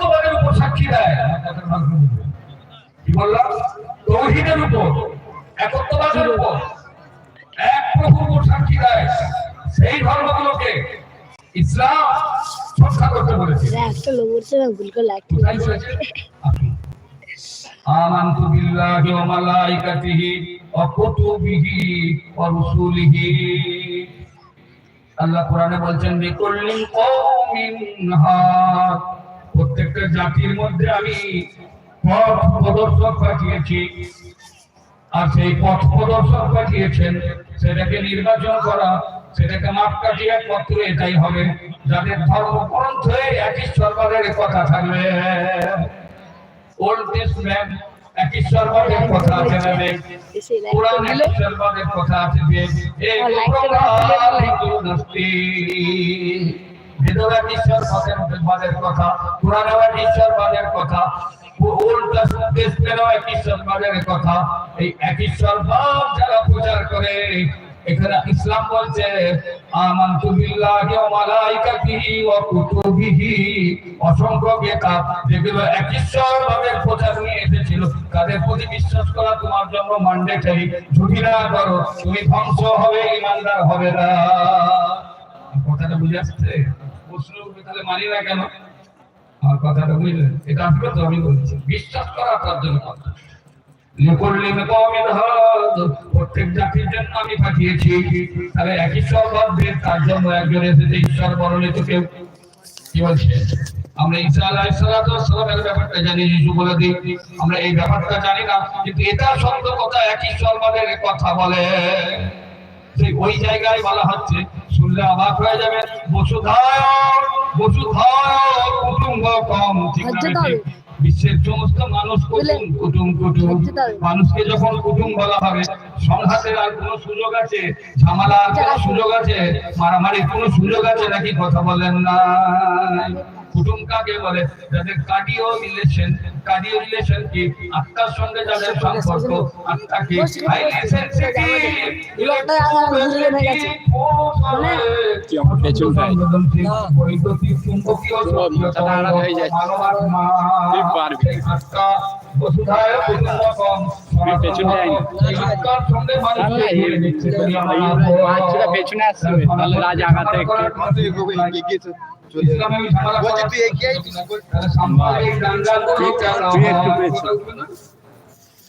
তৌহিদের উপর সাক্ষী দেয়। কি বললাম? তৌহিদের উপর একত্ববাদের উপর। এক প্রভুর উপর সাক্ষী দেয়। সেই ধর্মগুলোকে ইসলাম রক্ষা করতে বলেছে। একটা লোক বলছে না ভুল করে আল্লাহ কোরআনে বলছেন বিকুল্লিন কওমিন হাদ প্রত্যেকটা জাতির মধ্যে আমি পথ প্রদর্শক পাঠিয়েছি। আর সেই পথ প্রদর্শক পাঠিয়েছেন সেটাকে নির্বাচন করা সেটাকে মাপ কাটিয়ে একমাত্র এটাই হবে যাদের ধর্মগ্রন্থে একই সরকারের কথা থাকবে। ওল্ড টেস্টমেন্ট একই সরকারের কথা আছে কোরআন দিল কথা আছে এই ইসলাম বলছে অসংখ্য বিশ্বাস করা তোমার না তুমি ধ্বংস হবে ইমানদার হবে না। কথাটা বুঝে আসছে তাহলে মানি না কেন? আমার কথাটা বুঝলেন, এটা তো আমি বলছি, বিশ্বাস করা তার জন্য আমরা জানি, যিশু বলে দিই, আমরা এই ব্যাপারটা জানি না, কিন্তু এটা সত্য কথা কথা বলে। সেই ওই জায়গায় বলা হচ্ছে শুনলে অবাক হয়ে যাবে। বসুধায় বসুধায় কুটুম্ব কম ঠিক না হচ্ছে তো ঠিক? বিশ্বের সমস্ত মানুষ কুটুম কুটুম কুটুম। মানুষকে যখন কুটুম বলা হবে সংঘাতের আর কোনো সুযোগ আছে? ঝামেলার কোনো সুযোগ আছে? মারামারির কোনো সুযোগ আছে? নাকি কথা বলেন না কুটুম কাকে বলে যাদের কার্ডিও রিলেশন কার্ডিও রিলেশন কি আত্মার সঙ্গে যাদের সম্পর্ক আত্মাকে হাইলি সেনসিটিভ লোকটা আমার হয়ে গেছে। মানে কি আমার পেছনটায়? বৈদ্যুতিক চুম্বকীয় মাথাটা আলাদা হয়ে যাচ্ছে। তুই পারবি। বসুধায় কুটুম্বকম পেছনে আত্মার সঙ্গে তাহলে রাজ আগাতে একটু তুই এগিয়ে হয়?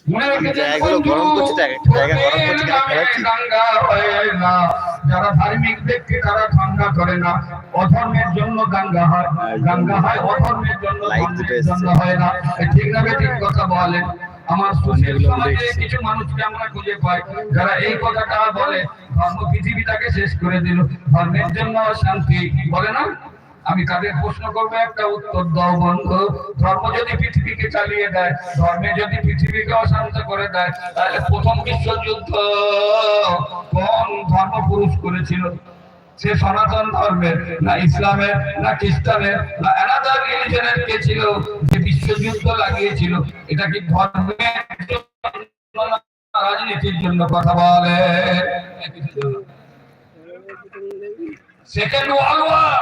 মনে রেখে জায়গাগুলো গরম করছে জায়গা গরম করছে? দাঙ্গা হয়। যারা ধার্মিক ব্যক্তি তারা ঠান্ডা করে না। অধর্মের জন্য দাঙ্গা হয়। দাঙ্গা হয় অধর্মের জন্য জন্য হয় না। ঠিক না ঠিক কথা বলেন আমার সুশীল সমাজে কিছু মানুষকে আমরা খুঁজে পাই যারা এই কথাটা বলে ধর্ম পৃথিবীটাকে শেষ করে দিল। ধর্মের জন্য শান্তি বলে না? আমি তাদের প্রশ্ন করব একটা উত্তর দাও বন্ধু। ধর্ম যদি পৃথিবীকে চালিয়ে দেয় ধর্মে যদি পৃথিবীকে অশান্ত করে দেয় তাহলে প্রথম বিশ্বযুদ্ধ কোন ধর্ম পুরুষ করেছিল? সে সনাতন ধর্মের না ইসলামের না খ্রিস্টানের না অ্যানাদার রিলিজনের কে ছিল যে বিশ্বযুদ্ধ লাগিয়েছিল? এটা কি ধর্মের রাজনীতির জন্য কথা বলে? সেকেন্ড ওয়ার্ল্ড ওয়ার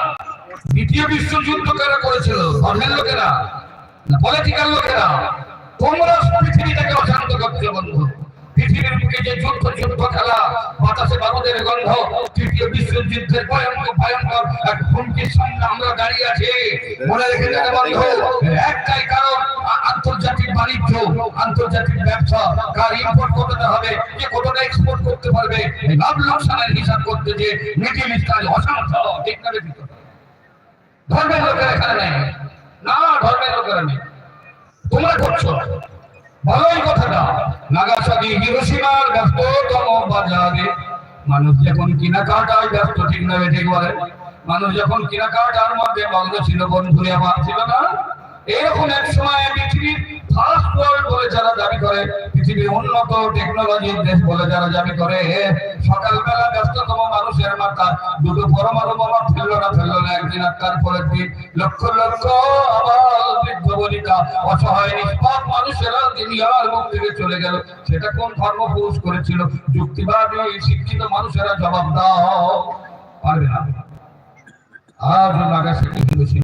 দ্বিতীয় বিশ্বযুদ্ধ কারা করেছিল, ধর্মের লোকেরা পলিটিক্যাল লোকেরা পৃথিবীটাকে অশান্ত বন্ধু পৃথিবীর বুকে যে যুদ্ধ যুদ্ধ খেলা, বাতাসে বারুদের গন্ধ, তৃতীয় বিশ্বযুদ্ধের ভয়ঙ্কর ভয়ঙ্কর এক হুমকির সামনে আমরা দাঁড়িয়ে আছি মনে রেখে একটাই কারণ আন্তর্জাতিক বাণিজ্য, আন্তর্জাতিক ব্যবসা, কার ইম্পোর্ট কতটা হবে, কে কতটা এক্সপোর্ট করতে পারবে লাভ লোকসানের হিসাব করতে যে মিডিল ইস্ট অশান্ত ঠিক না? ধর্মের লোকেরা এখানে ধর্মের লোকেরা নেই। তোমরা করছ ভালোই কথাটা। নাগাসাকি হিরোশিমার ব্যস্ততম বাজারে। মানুষ যখন কেনাকাটায় ব্যস্ত, ঠিক না ঠিক বলে। মানুষ যখন কেনাকাটার মধ্যে মগ্ন ছিল, বন্ধুরে আমার ছিল না। এরকম এক সময় পৃথিবীর ফার্স্ট ওয়ার্ল্ড বলে যারা দাবি করে, পৃথিবীর উন্নত টেকনোলজির দেশ বলে যারা দাবি করে সকালবেলা ব্যস্ততম মানুষের মাথা, দুটো পরমাণু ফেলল না ফেলল না। একদিন দিন লক্ষ লক্ষ আবার বৃদ্ধ অসহায়, নিষ্পাপ মানুষেরা মুখ থেকে চলে গেল। সেটা কোন ধর্ম পুরুষ করেছিল? যুক্তিবাদী, শিক্ষিত মানুষেরা জবাব দাও। পারবে না। আজ নাগাসাকি হিরোশিমা